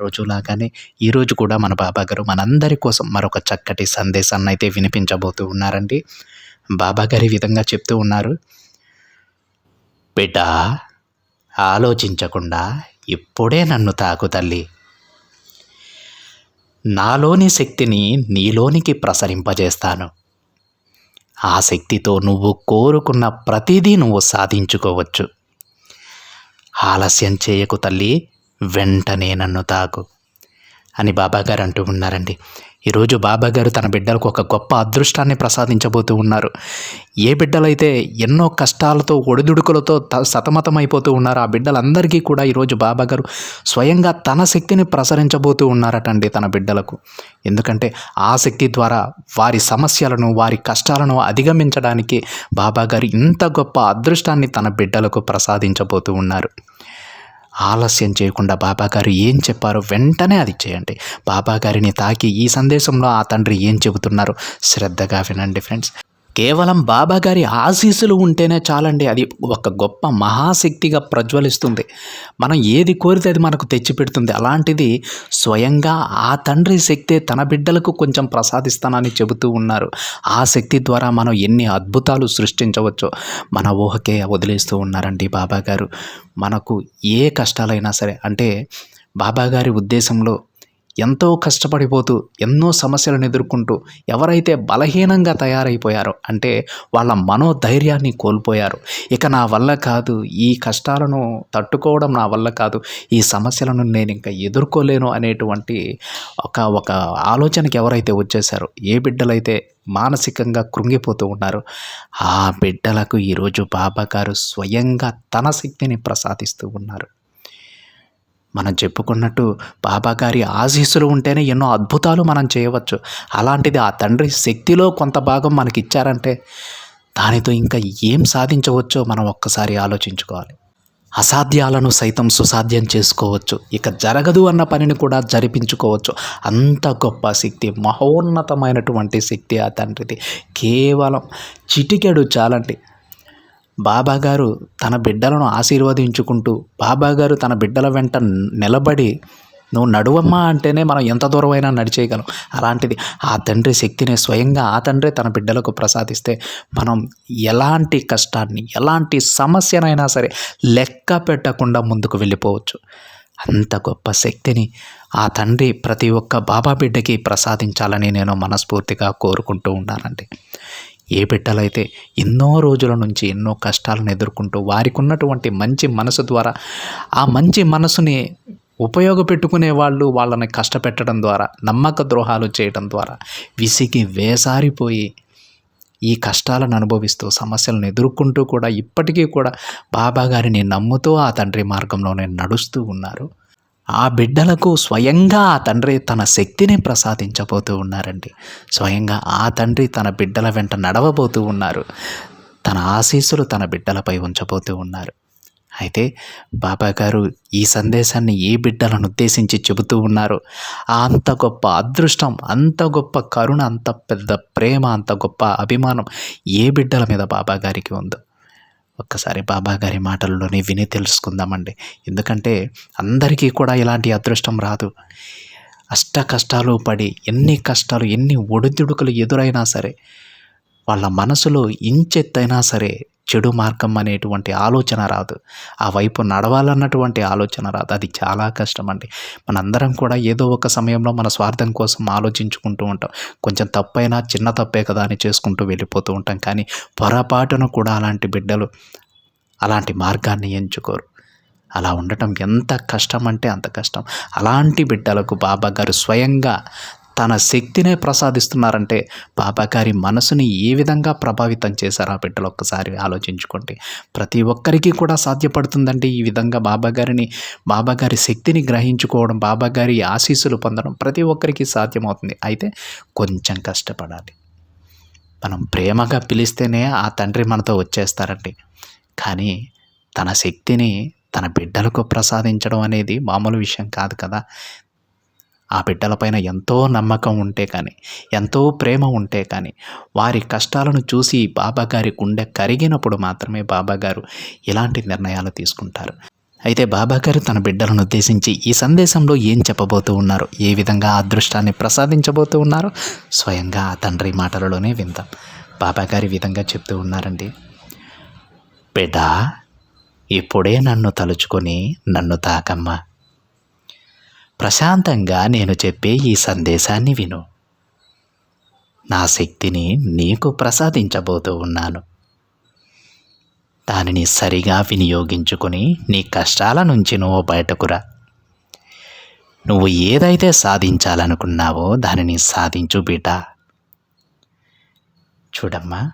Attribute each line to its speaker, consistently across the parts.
Speaker 1: రోజులాగానే ఈరోజు కూడా మన బాబా గారు మనందరి కోసం మరొక చక్కటి సందేశాన్ని అయితే వినిపించబోతూ ఉన్నారండి. బాబా గారు ఈ విధంగా చెప్తూ ఉన్నారు. బిడ్డ ఆలోచించకుండా ఇప్పుడే నన్ను తాకు తల్లి. నాలోని శక్తిని నీలోనికి ప్రసరింపజేస్తాను. ఆ శక్తితో నువ్వు కోరుకున్న ప్రతిదీ నువ్వు సాధించుకోవచ్చు. ఆలస్యం చేయకు తల్లి. వెంటనే నన్ను తాకు అని బాబాగారు అంటూ ఉన్నారండి. ఈరోజు బాబాగారు తన బిడ్డలకు ఒక గొప్ప అదృష్టాన్ని ప్రసాదించబోతూ ఉన్నారు. ఏ బిడ్డలైతే ఎన్నో కష్టాలతో ఒడిదుడుకులతో త సతమతమైపోతూ ఉన్నారో ఆ బిడ్డలందరికీ కూడా ఈరోజు బాబాగారు స్వయంగా తన శక్తిని ప్రసరించబోతూ ఉన్నారటండి తన బిడ్డలకు. ఎందుకంటే ఆ శక్తి ద్వారా వారి సమస్యలను వారి కష్టాలను అధిగమించడానికి బాబాగారు ఇంత గొప్ప అదృష్టాన్ని తన బిడ్డలకు ప్రసాదించబోతూ ఉన్నారు. ఆలస్యం చేయకుండా బాబాగారు ఏం చెప్పారో వెంటనే అది చేయండి. బాబాగారిని తాకి ఈ సందేశంలో ఆ తండ్రి ఏం చెబుతున్నారో? శ్రద్ధగా వినండి ఫ్రెండ్స్. కేవలం బాబాగారి ఆశీస్సులు ఉంటేనే చాలండి. అది ఒక గొప్ప మహాశక్తిగా ప్రజ్వలిస్తుంది. మనం ఏది కోరితే అది మనకు తెచ్చిపెడుతుంది. అలాంటిది స్వయంగా ఆ తండ్రి శక్తి తన బిడ్డలకు కొంచెం ప్రసాదిస్తానని చెబుతూ ఉన్నారు. ఆ శక్తి ద్వారా మనం ఎన్ని అద్భుతాలు సృష్టించవచ్చో మన ఊహకే వదిలేస్తూ ఉన్నారండి బాబాగారు మనకు ఏ కష్టాలైనా సరే అంటే బాబాగారి ఉద్దేశంలో ఎంతో కష్టపడిపోతూ ఎన్నో సమస్యలను ఎదుర్కొంటూ ఎవరైతే బలహీనంగా తయారైపోయారో అంటే వాళ్ళ మనోధైర్యాన్ని కోల్పోయారు. ఇక నా వల్ల కాదు ఈ కష్టాలను తట్టుకోవడం నా వల్ల కాదు ఈ సమస్యలను నేను ఇంకా ఎదుర్కోలేను అనేటువంటి ఒక ఒక ఆలోచనకి ఎవరైతే వచ్చేసారో ఏ బిడ్డలైతే మానసికంగా కృంగిపోతూ ఉన్నారో ఆ బిడ్డలకు ఈరోజు బాబా గారు స్వయంగా తన శక్తిని ప్రసాదిస్తూ ఉన్నారు. మనం చెప్పుకున్నట్టు బాబాగారి ఆశీస్సులు ఉంటేనే ఎన్నో అద్భుతాలు మనం చేయవచ్చు. అలాంటిది ఆ తండ్రి శక్తిలో కొంత భాగం మనకి ఇచ్చారంటే దానితో ఇంకా ఏం సాధించవచ్చో మనం ఒక్కసారి ఆలోచించుకోవాలి. అసాధ్యాలను సైతం సుసాధ్యం చేసుకోవచ్చు. ఇక జరగదు అన్న పనిని కూడా జరిపించుకోవచ్చు. అంత గొప్ప శక్తి మహోన్నతమైనటువంటి శక్తి ఆ తండ్రిది. కేవలం చిటికెడు చాలండి బాబాగారు తన బిడ్డలను ఆశీర్వదించుకుంటూ బాబాగారు తన బిడ్డల వెంట నిలబడి నువ్వు నడువమ్మా అంటేనే మనం ఎంత దూరమైనా నడిచేయగలం. అలాంటిది ఆ తండ్రి శక్తిని స్వయంగా ఆ తండ్రి తన బిడ్డలకు ప్రసాదిస్తే మనం ఎలాంటి కష్టాన్ని ఎలాంటి సమస్యనైనా సరే లెక్క పెట్టకుండా ముందుకు వెళ్ళిపోవచ్చు. అంత గొప్ప శక్తిని ఆ తండ్రి ప్రతి ఒక్క బాబా బిడ్డకి ప్రసాదించాలని నేను మనస్ఫూర్తిగా కోరుకుంటూ ఉన్నానండి. ఏ బిడ్డలైతే ఎన్నో రోజుల నుంచి ఎన్నో కష్టాలను ఎదుర్కొంటూ వారికి ఉన్నటువంటి మంచి మనసు ద్వారా ఆ మంచి మనసుని ఉపయోగపెట్టుకునే వాళ్ళు వాళ్ళని కష్టపెట్టడం ద్వారా నమ్మక ద్రోహాలు చేయడం ద్వారా విసిగి వేసారిపోయి ఈ కష్టాలను అనుభవిస్తూ సమస్యలను ఎదుర్కొంటూ కూడా ఇప్పటికీ కూడా బాబాగారిని నమ్ముతూ ఆ తండ్రి మార్గంలోనే నడుస్తూ ఉన్నారు. ఆ బిడ్డలకు స్వయంగా ఆ తండ్రి తన శక్తిని ప్రసాదించబోతూ ఉన్నారండి. స్వయంగా ఆ తండ్రి తన బిడ్డల వెంట నడవబోతూ ఉన్నారు. తన ఆశీస్సులు తన బిడ్డలపై ఉంచబోతూ ఉన్నారు. అయితే బాబా గారు ఈ సందేశాన్ని ఏ బిడ్డలను ఉద్దేశించి చెబుతూ ఉన్నారు అంత గొప్ప అదృష్టం అంత గొప్ప కరుణ అంత పెద్ద ప్రేమ అంత గొప్ప అభిమానం ఏ బిడ్డల మీద బాబా గారికి ఉందో ఒక్కసారి బాబా గారి మాటల్లోనే విని తెలుసుకుందామండి. ఎందుకంటే అందరికీ కూడా ఇలాంటి అదృష్టం రాదు. అష్ట కష్టాలు పడి ఎన్ని కష్టాలు ఎన్ని ఒడిదుడుకులు ఎదురైనా సరే వాళ్ళ మనసులో ఇంచెత్తైనా సరే చెడు మార్గం అనేటువంటి ఆలోచన రాదు. ఆ వైపు నడవాలన్నటువంటి ఆలోచన రాదు. అది చాలా కష్టం అండి మనందరం కూడా ఏదో ఒక సమయంలో మన స్వార్థం కోసం ఆలోచించుకుంటూ ఉంటాం. కొంచెం తప్పైనా చిన్న తప్పే కదా అని చేసుకుంటూ వెళ్ళిపోతూ ఉంటాం. కానీ పొరపాటున కూడా అలాంటి బిడ్డలు అలాంటి మార్గాన్ని ఎంచుకోరు. అలా ఉండటం ఎంత కష్టం అంటే అంత కష్టం. అలాంటి బిడ్డలకు బాబా గారు స్వయంగా తన శక్తినే ప్రసాదిస్తున్నారంటే బాబాగారి మనసుని ఏ విధంగా ప్రభావితం చేశారో ఆ బిడ్డలు? ఒక్కసారి ఆలోచించుకోండి. ప్రతి ఒక్కరికి కూడా సాధ్యపడుతుందండి ఈ విధంగా బాబాగారిని బాబాగారి శక్తిని గ్రహించుకోవడం బాబాగారి ఆశీస్సులు పొందడం ప్రతి ఒక్కరికి సాధ్యమవుతుంది. అయితే కొంచెం కష్టపడాలి. మనం ప్రేమగా పిలిస్తేనే ఆ తండ్రి మనతో వచ్చేస్తారండి. కానీ తన శక్తిని తన బిడ్డలకు ప్రసాదించడం అనేది మామూలు విషయం కాదు కదా. ఆ బిడ్డలపైన ఎంతో నమ్మకం ఉంటే కానీ ఎంతో ప్రేమ ఉంటే కానీ వారి కష్టాలను చూసి బాబాగారి గుండె కరిగినప్పుడు మాత్రమే బాబాగారు ఇలాంటి నిర్ణయాలు తీసుకుంటారు. అయితే బాబాగారు తన బిడ్డలను ఉద్దేశించి ఈ సందేశంలో ఏం చెప్పబోతూ ఉన్నారు? ఏ విధంగా అదృష్టాన్ని ప్రసాదించబోతూ ఉన్నారో? స్వయంగా ఆ తండ్రి మాటలలోనే విందాం. బాబాగారి ఈ విధంగా చెప్తూ ఉన్నారండి. బిడ్డ ఇప్పుడే నన్ను తలుచుకొని నన్ను తాకమ్మా. ప్రశాంతంగా నేను చెప్పే ఈ సందేశాన్ని విను. నా శక్తిని నీకు ప్రసాదించబోతూ ఉన్నాను. దానిని సరిగా వినియోగించుకొని నీ కష్టాల నుంచి నువ్వు బయటకురా. నువ్వు ఏదైతే సాధించాలనుకున్నావో దానిని సాధించు బిడ్డ. చూడమ్మా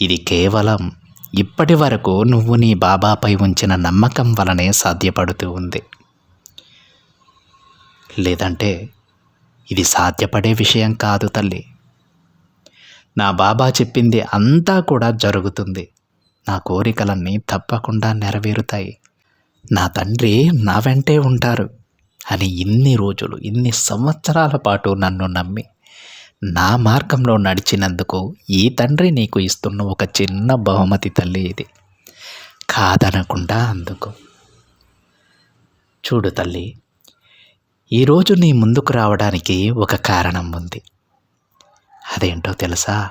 Speaker 1: ఇది కేవలం ఇప్పటి వరకు నువ్వు నీ బాబాపై ఉంచిన నమ్మకం వలనే సాధ్యపడుతూ ఉంది. లేదంటే ఇది సాధ్యపడే విషయం కాదు తల్లి. నా బాబా చెప్పింది అంతా కూడా జరుగుతుంది. నా కోరికలన్నీ తప్పకుండా నెరవేరుతాయి. నా తండ్రి నా వెంటే ఉంటారు. అని ఇన్ని రోజులు ఇన్ని సంవత్సరాల పాటు నన్ను నమ్మి నా మార్గంలో నడిచినందుకు ఈ తండ్రి నీకు ఇస్తున్న ఒక చిన్న బహుమతి తల్లి ఇది. కాదనకుండా అందుకు. చూడు తల్లి ఈరోజు నీ ముందుకు రావడానికి ఒక కారణం ఉంది. అదేంటో తెలుసా?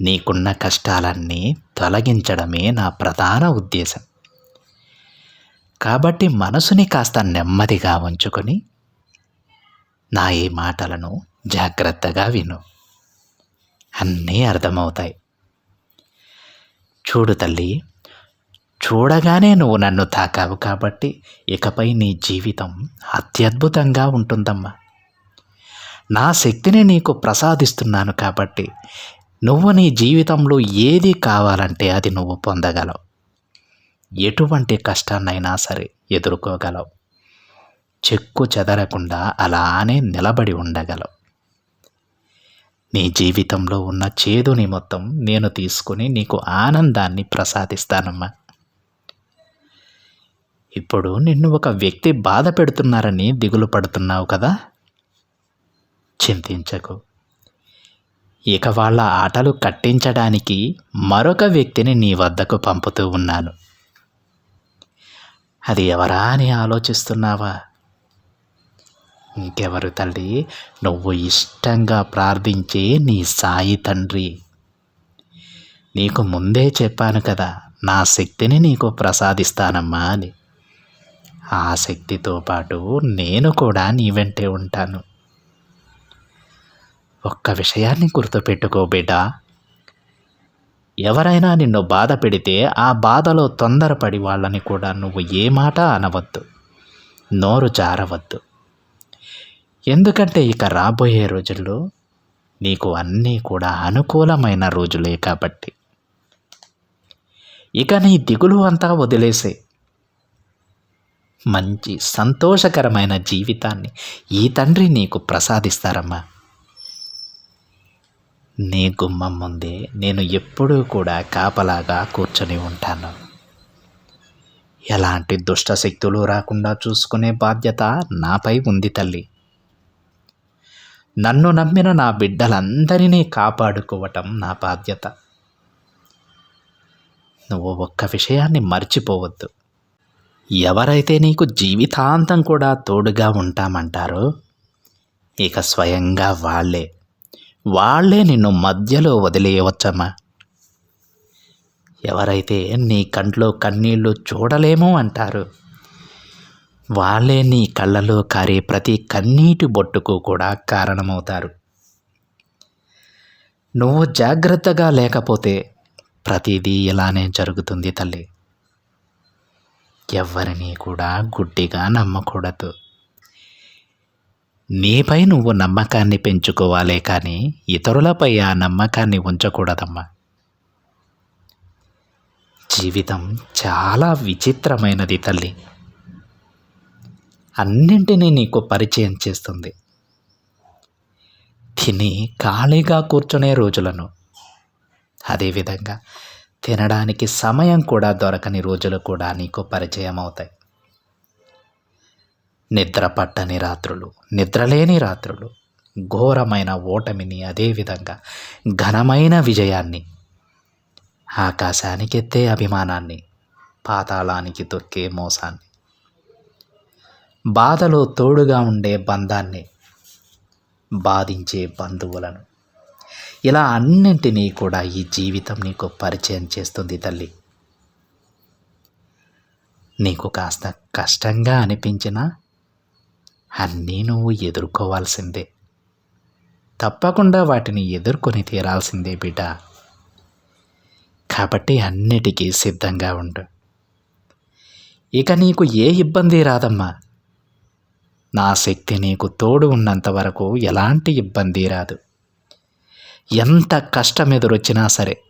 Speaker 1: నీకున్న కష్టాలన్నీ తొలగించడమే నా ప్రధాన ఉద్దేశం. కాబట్టి మనసుని కాస్త నెమ్మదిగా ఉంచుకొని నా ఈ మాటలను జాగ్రత్తగా విను. అన్నీ అర్థమవుతాయి. చూడు తల్లి చూడగానే నువ్వు నన్ను తాకావు కాబట్టి ఇకపై నీ జీవితం అత్యద్భుతంగా ఉంటుందమ్మా. నా శక్తిని నీకు ప్రసాదిస్తున్నాను కాబట్టి నువ్వు నీ జీవితంలో ఏది కావాలంటే అది నువ్వు పొందగలవు. ఎటువంటి కష్టాన్నైనా సరే ఎదుర్కోగలవు. చెక్కు చెదరకుండా అలానే నిలబడి ఉండగలవు. నీ జీవితంలో ఉన్న చేదుని మొత్తం నేను తీసుకుని నీకు ఆనందాన్ని ప్రసాదిస్తానమ్మా. ఇప్పుడు నిన్ను ఒక వ్యక్తి బాధ పెడుతున్నారని దిగులు పడుతున్నావు కదా? చింతించకు. ఇక వాళ్ళ ఆటలు కట్టించడానికి మరొక వ్యక్తిని నీ వద్దకు పంపుతూ ఉన్నాను. అది ఎవరా అని ఆలోచిస్తున్నావా? ఇంకెవరు తల్లి? నువ్వు ఇష్టంగా ప్రార్థించే నీ సాయి తండ్రి. నీకు ముందే చెప్పాను కదా నా శక్తిని నీకు ప్రసాదిస్తానమ్మా అని. ఆసక్తితో పాటు నేను కూడా నీ వెంటే ఉంటాను. ఒక్క విషయాన్ని గుర్తుపెట్టుకో బిడ్డ. ఎవరైనా నిన్ను బాధ పెడితే ఆ బాధలో తొందరపడి వాళ్ళని కూడా నువ్వు ఏ మాట అనవద్దు. నోరు జారవద్దు. ఎందుకంటే ఇక రాబోయే రోజుల్లో నీకు అన్నీ కూడా అనుకూలమైన రోజులే కాబట్టి. ఇక నీ దిగులు అంతా వదిలేసే. మంచి సంతోషకరమైన జీవితాన్ని ఈ తండ్రి నీకు ప్రసాదిస్తారమ్మా. నీ గుమ్మం ముందే నేను ఎప్పుడూ కూడా కాపలాగా కూర్చొని ఉంటాను. ఎలాంటి దుష్ట శక్తులు రాకుండా చూసుకునే బాధ్యత నాపై ఉంది తల్లి. నన్ను నమ్మిన నా బిడ్డలందరినీ కాపాడుకోవటం నా బాధ్యత. నువ్వు ఒక్క విషయాన్ని మర్చిపోవద్దు. ఎవరైతే నీకు జీవితాంతం కూడా తోడుగా ఉంటామంటారో ఇక స్వయంగా వాళ్ళే. వాళ్ళే నిన్ను మధ్యలో వదిలేయవచ్చమ్మా. ఎవరైతే నీ కంట్లో కన్నీళ్ళు చూడలేము అంటారు వాళ్ళే నీ కళ్ళలో కారే ప్రతి కన్నీటి బొట్టుకు కూడా కారణమవుతారు. నువ్వు జాగ్రత్తగా లేకపోతే ప్రతిదీ ఇలానే జరుగుతుంది తల్లి. ఎవరిని కూడా గుడ్డిగా నమ్మకూడదు. నీపై నువ్వు నమ్మకాన్ని పెంచుకోవాలే కానీ ఇతరులపై ఆ నమ్మకాన్ని ఉంచకూడదమ్మా. జీవితం చాలా విచిత్రమైనది తల్లి. అన్నింటినీ నీకు పరిచయం చేస్తుంది. తిని ఖాళీగా కూర్చునే రోజులను. అదేవిధంగా తినడానికి సమయం కూడా దొరకని రోజులు కూడా నీకు పరిచయం అవుతాయి నిద్ర పట్టని రాత్రులు నిద్రలేని రాత్రులు ఘోరమైన ఓటమిని అదేవిధంగా ఘనమైన విజయాన్ని ఆకాశానికి ఎత్తే అభిమానాన్ని పాతాళానికి దొక్కే మోసాన్ని బాధలో తోడుగా ఉండే బంధాన్ని బాధించే బంధువులను ఇలా అన్నింటినీ కూడా ఈ జీవితం నీకు పరిచయం చేస్తుంది తల్లి. నీకు కాస్త కష్టంగా అనిపించినా అన్నీ నువ్వు ఎదుర్కోవాల్సిందే. తప్పకుండా వాటిని ఎదుర్కొని తీరాల్సిందే బిడ్డ. కాబట్టి అన్నిటికీ సిద్ధంగా ఉండు. ఇక నీకు ఏ ఇబ్బంది రాదమ్మా. నా శక్తి నీకు తోడు ఉన్నంత వరకు ఎలాంటి ఇబ్బంది రాదు. ఎంత కష్టం ఎదురొచ్చినా సరే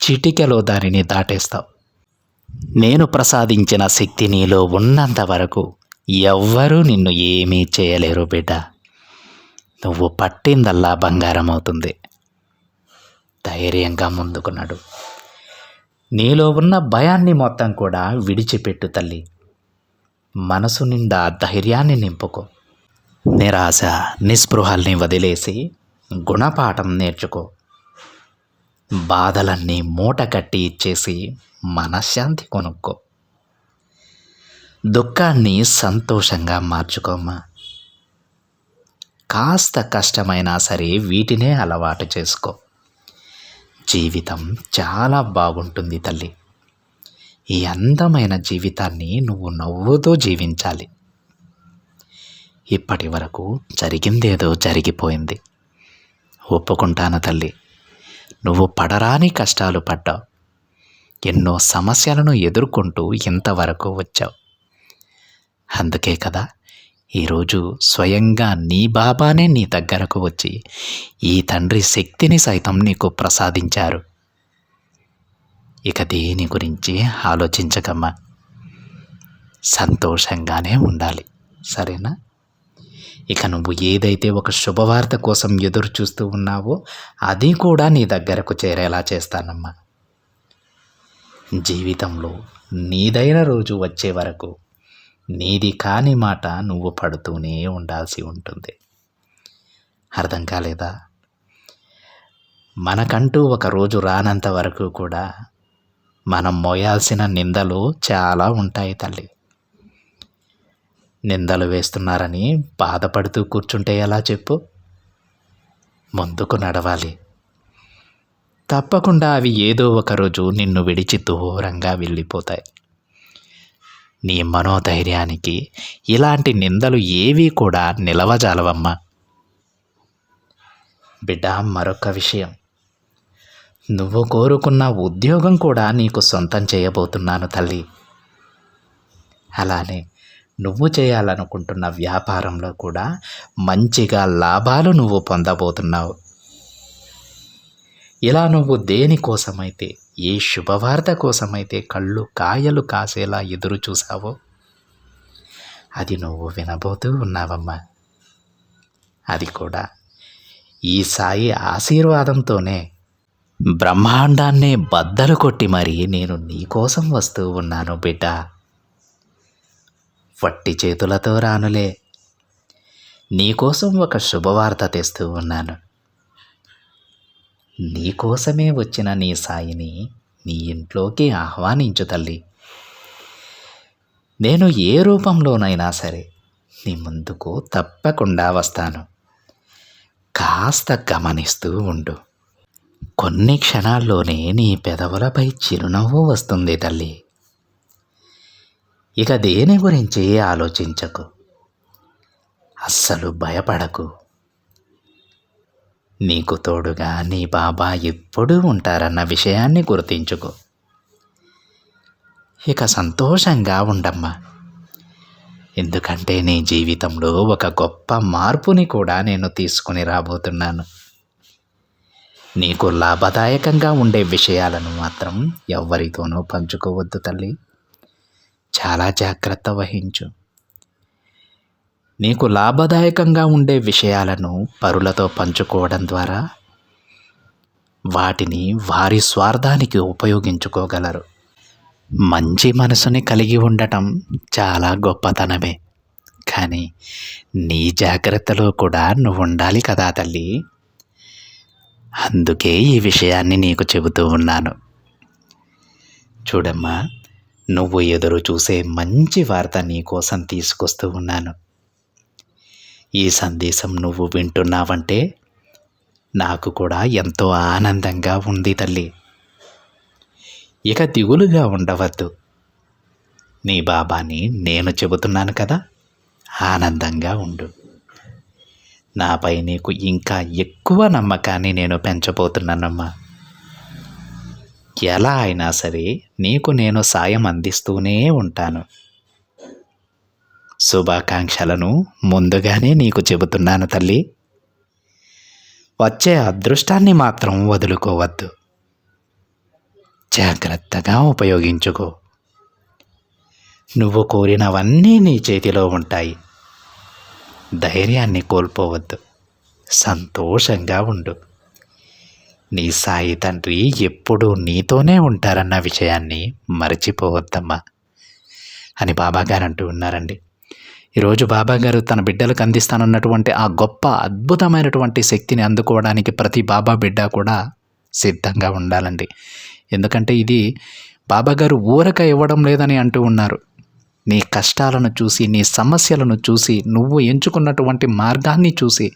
Speaker 1: చిటికెలో దానిని దాటేస్తావు. నేను ప్రసాదించిన శక్తి నీలో ఉన్నంత వరకు ఎవ్వరూ నిన్ను ఏమీ చేయలేరు బిడ్డ. నువ్వు పట్టిందల్లా బంగారం అవుతుంది ధైర్యంగా ముందుకు నడు. నీలో ఉన్న భయాన్ని మొత్తం కూడా విడిచిపెట్టు తల్లి. మనసు నిండా ధైర్యాన్ని నింపుకో. నిరాశ నిస్పృహల్ని వదిలేసి గుణపాఠం నేర్చుకో. బాధలన్నీ మూట కట్టి ఇచ్చేసి మనశ్శాంతి కొనుక్కో. దుఃఖాన్ని సంతోషంగా మార్చుకోమ్మా. కాస్త కష్టమైనా సరే వీటినే అలవాటు చేసుకో. జీవితం చాలా బాగుంటుంది తల్లి. ఈ అందమైన జీవితాన్ని నువ్వు నవ్వుతూ జీవించాలి. ఇప్పటి వరకు జరిగిందేదో జరిగిపోయింది. ఒప్పుకుంటాను తల్లి. నువ్వు పడరాని కష్టాలు పడ్డావు. ఎన్నో సమస్యలను ఎదుర్కొంటూ ఇంతవరకు వచ్చావు. అందుకే కదా ఈరోజు స్వయంగా నీ బాబానే నీ దగ్గరకు వచ్చి ఈ తండ్రి శక్తిని సైతం నీకు ప్రసాదించారు. ఇక దేని గురించి ఆలోచించకమ్మా. సంతోషంగానే ఉండాలి. సరేనా? ఇక నువ్వు ఏదైతే ఒక శుభవార్త కోసం ఎదురు చూస్తూ ఉన్నావో అది కూడా నీ దగ్గరకు చేరేలా చేస్తానమ్మా. జీవితంలో నీదైన రోజు వచ్చే వరకు నీది కాని మాట నువ్వు పడుతూనే ఉండాల్సి ఉంటుంది. అర్థం కాలేదా? మనకంటూ ఒక రోజు రానంత వరకు కూడా మనం మోయాల్సిన నిందలు చాలా ఉంటాయి తల్లి. నిందలు వేస్తున్నారని బాధపడుతూ కూర్చుంటే ఎలా చెప్పు? ముందుకు నడవాలి. తప్పకుండా అవి ఏదో ఒకరోజు నిన్ను విడిచి దూరంగా వెళ్ళిపోతాయి. నీ మనోధైర్యానికి ఇలాంటి నిందలు ఏవీ కూడా నిలవజాలవమ్మా. బిడ్డ మరొక విషయం. నువ్వు కోరుకున్న ఉద్యోగం కూడా నీకు సొంతం చేయబోతున్నాను తల్లి. అలానే నువ్వు చేయాలనుకుంటున్న వ్యాపారంలో కూడా మంచిగా లాభాలు నువ్వు పొందబోతున్నావు. ఇలా నువ్వు దేనికోసమైతే ఏ శుభవార్త కోసమైతే కళ్ళు కాయలు కాసేలా ఎదురు చూసావో అది నువ్వు వినబోతూ ఉన్నావమ్మా. అది కూడా ఈ సాయి ఆశీర్వాదంతోనే. బ్రహ్మాండాన్నే బద్దలు కొట్టి మరీ నేను నీకోసం వస్తూ ఉన్నాను బిడ్డ. వట్టి చేతులతో రానులే. నీకోసం ఒక శుభవార్త తెస్తూ ఉన్నాను. నీకోసమే వచ్చిన నీ సాయిని నీ ఇంట్లోకి ఆహ్వానించు తల్లి. నేను ఏ రూపంలోనైనా సరే నీ ముందుకు తప్పకుండా వస్తాను. కాస్త గమనిస్తూ ఉండు. కొన్ని క్షణాల్లోనే నీ పెదవులపై చిరునవ్వు వస్తుంది తల్లి. ఇక దేని గురించి ఆలోచించకు? అస్సలు భయపడకు. నీకు తోడుగా నీ బాబా ఎప్పుడూ ఉంటారన్న విషయాన్ని గుర్తించుకో. ఇక సంతోషంగా ఉండమ్మా. ఎందుకంటే నీ జీవితంలో ఒక గొప్ప మార్పుని కూడా నేను తీసుకుని రాబోతున్నాను. నీకు లాభదాయకంగా ఉండే విషయాలను మాత్రం ఎవ్వరితోనూ పంచుకోవద్దు తల్లి. చాలా జాగ్రత్త వహించు. నీకు లాభదాయకంగా ఉండే విషయాలను పరులతో పంచుకోవడం ద్వారా వాటిని వారి స్వార్థానికి ఉపయోగించుకోగలరు. మంచి మనసుని కలిగి ఉండటం చాలా గొప్పతనమే. కానీ నీ జాగ్రత్తలో కూడా నువ్వు ఉండాలి కదా తల్లి. అందుకే ఈ విషయాన్ని నీకు చెబుతూ ఉన్నాను. చూడమ్మా నువ్వు ఎదురు చూసే మంచి వార్త నీ కోసం తీసుకొస్తూ ఉన్నాను. ఈ సందేశం నువ్వు వింటున్నావంటే నాకు కూడా ఎంతో ఆనందంగా ఉంది తల్లి. ఇక దిగులుగా ఉండవద్దు. నీ బాబాని నేను చెబుతున్నాను కదా ఆనందంగా ఉండు. నాపై నీకు ఇంకా ఎక్కువ నమ్మకాన్ని నేను పెంచబోతున్నానమ్మా. ఎలా అయినా సరే నీకు నేను సాయం అందిస్తూనే ఉంటాను. శుభాకాంక్షలను ముందుగానే నీకు చెబుతున్నాను తల్లి. వచ్చే అదృష్టాన్ని మాత్రం వదులుకోవద్దు. జాగ్రత్తగా ఉపయోగించుకో. నువ్వు కోరినవన్నీ నీ చేతిలో ఉంటాయి. ధైర్యాన్ని కోల్పోవద్దు. సంతోషంగా ఉండు. నీ సాయి తండ్రి ఎప్పుడూ నీతోనే ఉంటారన్న విషయాన్ని మర్చిపోవద్దమ్మా. అని బాబాగారు అంటూ ఉన్నారండి. ఈరోజు బాబాగారు తన బిడ్డలకు అందిస్తానన్నటువంటి ఆ గొప్ప అద్భుతమైనటువంటి శక్తిని అందుకోవడానికి ప్రతి బాబా బిడ్డ కూడా సిద్ధంగా ఉండాలండి. ఎందుకంటే ఇది బాబాగారు ఊరక ఇవ్వడం లేదని అంటూ ఉన్నారు. నీ కష్టాలను చూసి నీ సమస్యలను చూసి నువ్వు ఎంచుకున్నటువంటి మార్గాన్ని చూసి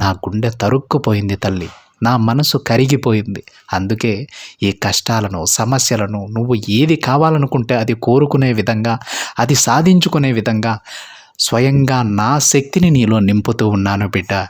Speaker 1: నా గుండె తరుక్కుపోయింది తల్లి. నా మనసు కరిగిపోయింది. అందుకే ఈ కష్టాలను సమస్యలను నువ్వు ఏది కావాలనుకుంటే అది కోరుకునే విధంగా అది సాధించుకునే విధంగా స్వయంగా నా శక్తిని నీలో నింపుతూ ఉన్నాను బిడ్డ.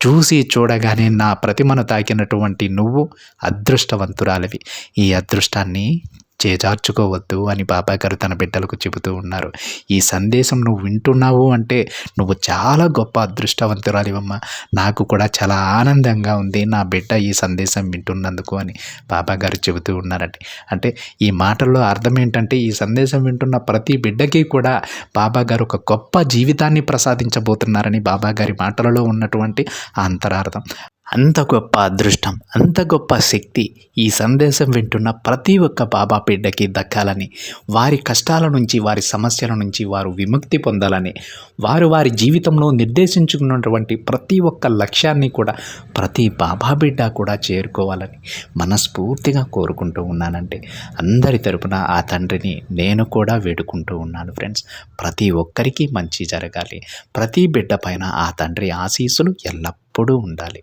Speaker 1: చూసి చూడగానే నా ప్రతిమను తాకినటువంటి నువ్వు అదృష్టవంతురాలివి. ఈ అదృష్టాన్ని చేజార్చుకోవద్దు అని బాబాగారు తన బిడ్డలకు చెబుతూ ఉన్నారు. ఈ సందేశం నువ్వు వింటున్నావు అంటే నువ్వు చాలా గొప్ప అదృష్టవంతురాలివమ్మ. నాకు కూడా చాలా ఆనందంగా ఉంది నా బిడ్డ ఈ సందేశం వింటున్నందుకు అని బాబా గారు చెబుతూ ఉన్నారండి అంటే ఈ మాటల్లో అర్థం ఏంటంటే ఈ సందేశం వింటున్న ప్రతి బిడ్డకి కూడా బాబా గారు ఒక గొప్ప జీవితాన్ని ప్రసాదించబోతున్నారని బాబా గారి మాటలలో ఉన్నటువంటి అంతరార్థం. అంత గొప్ప అదృష్టం అంత గొప్ప శక్తి ఈ సందేశం వింటున్న ప్రతి ఒక్క బాబా బిడ్డకి దక్కాలని వారి కష్టాల నుంచి వారి సమస్యల నుంచి వారు విముక్తి పొందాలని వారు వారి జీవితంలో నిర్దేశించుకున్నటువంటి ప్రతి ఒక్క లక్ష్యాన్ని కూడా ప్రతి బాబా బిడ్డ కూడా చేరుకోవాలని మనస్ఫూర్తిగా కోరుకుంటూ ఉన్నానంటే అందరి తరపున ఆ తండ్రిని నేను కూడా వేడుకుంటూ ఉన్నాను ఫ్రెండ్స్. ప్రతి ఒక్కరికి మంచి జరగాలి. ప్రతి బిడ్డ పైన ఆ తండ్రి ఆశీస్సులు ఎల్లప్పుడూ ఉండాలి.